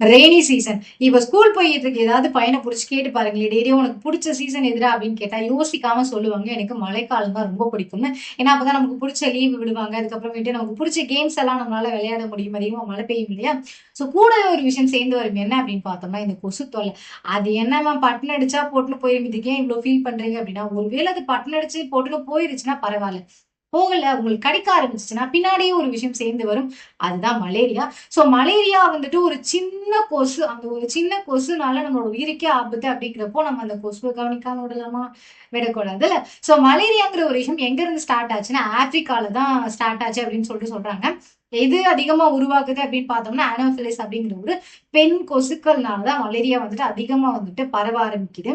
Rainy season இப்போ school போயிட்டு இருக்கு ஏதாவது பையனை பிடிச்சி கேட்டு பாருங்களே டெய்லியும் உனக்கு பிடிச்ச சீசன் எதிரா அப்படின்னு கேட்டா யோசிக்காம சொல்லுவாங்க. எனக்கு மழைக்காலம் தான் ரொம்ப பிடிக்கும்னு. ஏன்னா அப்பதான் நமக்கு பிடிச்ச லீவு விடுவாங்க. அதுக்கப்புறமேட்டு நமக்கு பிடிச்ச கேம்ஸ் எல்லாம் நம்மளால விளையாட முடியும். அதிகமா மழை பெய்யும் இல்லையா? ஸோ கூட ஒரு விஷயம் சேர்ந்து வரும். என்ன அப்படின்னு பார்த்தோம்னா இந்த கொசு தொல்லை. அது என்னமா பட்டன் அடிச்சா போட்டுன்னு போயிரும் இதுக்கு ஏன் இவ்வளவு ஃபீல் பண்றீங்க அப்படின்னா ஒருவேளை அது பட்டன் அடிச்சு போட்டுன்னு போயிருச்சுன்னா பரவாயில்ல. போகல உங்களுக்கு கடிக்க ஆரம்பிச்சுச்சுன்னா பின்னாடியே ஒரு விஷயம் சேர்ந்து வரும். அதுதான் மலேரியா. ஸோ மலேரியா வந்துட்டு ஒரு சின்ன கொசு அந்த ஒரு சின்ன கொசுனால நம்மளோட உயிருக்கே ஆபத்து அப்படிங்கிறப்போ நம்ம அந்த கொசுவை கவனிக்காம விடலாமா? விடக்கூடாதுல்ல ஸோ மலேரியாங்கிற ஒரு விஷயம் எங்க இருந்து ஸ்டார்ட் ஆச்சுன்னா ஆப்பிரிக்கால தான் ஸ்டார்ட் ஆச்சு அப்படின்னு சொல்லிட்டு சொல்றாங்க. எது அதிகமா உருவாக்குது அப்படின்னு பார்த்தோம்னா ஆனோஃபிலிஸ் அப்படிங்கிற ஒரு பெண் கொசுக்கள்னாலதான் மலேரியா வந்துட்டு அதிகமா வந்துட்டு பரவ ஆரம்பிக்குது.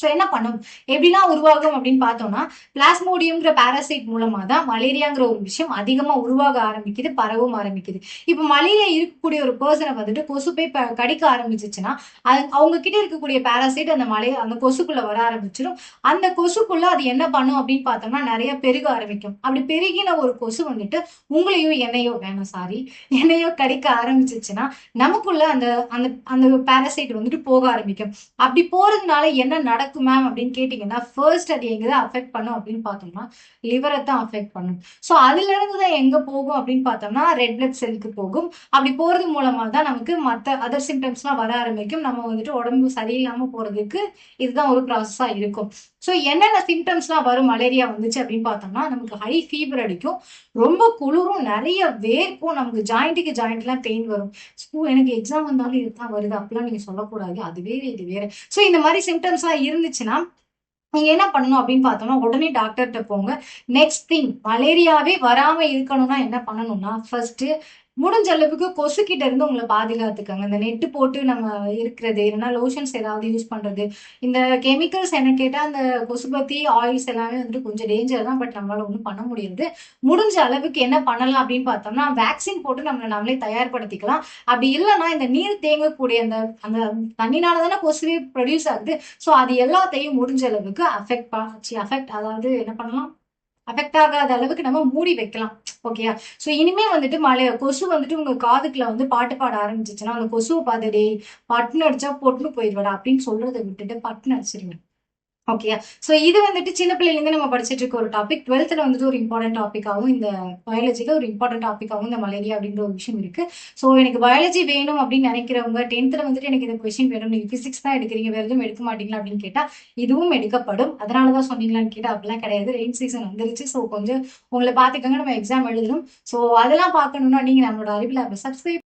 ஸோ என்ன பண்ணும்? எப்படிலாம் உருவாகும் அப்படின்னு பார்த்தோம்னா பிளாஸ்மோடியம்ங்கிற பாராசைட் மூலமா தான் மலேரியாங்கிற ஒரு விஷயம் அதிகமா உருவாக ஆரம்பிக்குது பரவும் ஆரம்பிக்குது. இப்போ மலேரியா இருக்கக்கூடிய ஒரு பர்சனை வந்துட்டு கொசு போய் கடிக்க ஆரம்பிச்சிச்சுன்னா அது அவங்க கிட்ட இருக்கக்கூடிய பாராசைட் அந்த மலை அந்த கொசுக்குள்ள வர ஆரம்பிச்சிடும் அந்த கொசுக்குள்ள அது என்ன பண்ணும் அப்படின்னு பார்த்தோம்னா நிறைய பெருக ஆரம்பிக்கும். அப்படி பெருகின ஒரு கொசு வந்துட்டு உங்களையோ என்னையோ வேணாம் சாரி என்னையோ கடிக்க ஆரம்பிச்சிச்சுன்னா நமக்குள்ள அந்த அந்த அந்த பாராசைட் வந்துட்டு போக ஆரம்பிக்கும். அப்படி போறதுனால என்ன நடக்கும்? மேம் அப்படின்னு கேட்டீங்கன்னா ஃபர்ஸ்ட் அது எங்க தான் அஃபெக்ட் பண்ணும் அப்படின்னு பார்த்தோம்னா லிவரை தான் அஃபெக்ட் பண்ணும். ஸோ அதுல இருந்து தான் எங்க போகும் அப்படின்னு பார்த்தோம்னா ரெட் பிளட் செல்லுக்கு போகும். அப்படி போறது மூலமா தான் நமக்கு மற்ற அதர் சிம்டம்ஸ்லாம் வர ஆரம்பிக்கும். நம்ம வந்துட்டு உடம்பு சரியில்லாம போறதுக்கு இதுதான் ஒரு ப்ராசஸா இருக்கும். ஸோ என்னென்ன சிம்டம்ஸ்லாம் வரும்? மலேரியா வந்துச்சு அப்படின்னு பார்த்தோம்னா நமக்கு ஹை ஃபீவர் அடிக்கும். ரொம்ப குளிரும் நிறைய வேர்க்கும் நமக்கு ஜாயிண்ட்டுக்கு ஜாயிண்ட்லாம் பெயின் வரும். ஸ்கூல் எனக்கு எக்ஸாம் வந்தாலும் இதுதான் வருது. அப்படிலாம் நீங்க சொல்லக்கூடாது. அது வேற இது வேற. ஸோ இந்த மாதிரி சிம்டம்ஸ்லாம் இருந்துச்சுன்னா நீங்க என்ன பண்ணணும் அப்படின்னு பார்த்தோம்னா உடனே டாக்டர்கிட்ட போங்க. நெக்ஸ்ட் திங் மலேரியாவே வராம இருக்கணும்னா என்ன பண்ணணும்னா ஃபர்ஸ்ட் முடிஞ்ச அளவுக்கு கொசுக்கிட்ட இருந்து உங்களை பாதுகாத்துக்கங்க. இந்த நெட்டு போட்டு நம்ம இருக்கிறது இல்லைன்னா லோஷன்ஸ் ஏதாவது யூஸ் பண்றது. இந்த கெமிக்கல்ஸ் என்ன கேட்டால் அந்த கொசுபத்தி ஆயில்ஸ் எல்லாமே வந்துட்டு கொஞ்சம் டேஞ்சர் தான் பட் நம்மளால ஒன்றும் பண்ண முடியாது. முடிஞ்ச அளவுக்கு என்ன பண்ணலாம் அப்படின்னு பார்த்தோம்னா வேக்சின் போட்டு நம்மளை நம்மளே தயார்படுத்திக்கலாம். அப்படி இல்லைன்னா இந்த நீர் தேங்கக்கூடிய அந்த அந்த தண்ணினால தானே கொசுவே ப்ரொடியூஸ் ஆகுது. ஸோ அது எல்லாத்தையும் முடிஞ்ச அளவுக்கு அஃபெக்ட் ஆச்சு அஃபெக்ட் அதாவது என்ன பண்ணலாம்? அஃபெக்ட் ஆகாத அளவுக்கு நம்ம மூடி வைக்கலாம். ஓகேயா ஸோ இனிமே வந்துட்டு மழை கொசு வந்துட்டு உங்க காதுக்குள்ள வந்து பாட்டு பாட ஆரம்பிச்சிச்சுன்னா அந்த கொசுவை பார்த்துடே பட்டுன்னு அடிச்சா பொட்டுன்னு போயிடுவாடா அப்படின்னு சொல்றதை விட்டுட்டு பட்டுன்னு அடிச்சிருங்க. ஓகேயா ஸோ இது வந்துட்டு சின்ன பிள்ளைலேருந்து நம்ம படிச்சுட்டு இருக்க ஒரு டாபிக் டுவெல்த்தில் வந்துட்டு ஒரு இம்பார்ட்டன்ட் டாப்பிக்காகவும் இந்த பயாலஜியில் ஒரு இம்பார்ட்டன்ட் டாப்பிக்காகவும் இந்த மலேரியா அப்படின்ற ஒரு விஷயம் இருக்கு. ஸோ எனக்கு பயாலஜி வேணும் அப்படின்னு நினைக்கிறவங்க டென்த்தில் வந்துட்டு எனக்கு இந்த கொஸ்டின் வேணும் நீங்கள் ஃபிசிக்ஸ் தான் எடுக்கிறீங்க வேறு எதுவும் எடுக்க மாட்டீங்களா அப்படின்னு கேட்டால் இதுவும் எடுக்கப்படும். அதனால தான் சொன்னீங்களான்னு கேட்டால் அப்படிலாம் கிடையாது. ரெயின் சீசன் வந்துருச்சு ஸோ கொஞ்சம் உங்களை பார்த்துக்கோங்க நம்ம எக்ஸாம் எழுதணும். ஸோ அதெல்லாம் பார்க்கணும்னா நீங்கள் நம்மளோட அறிவில் சப்ஸ்கிரைப்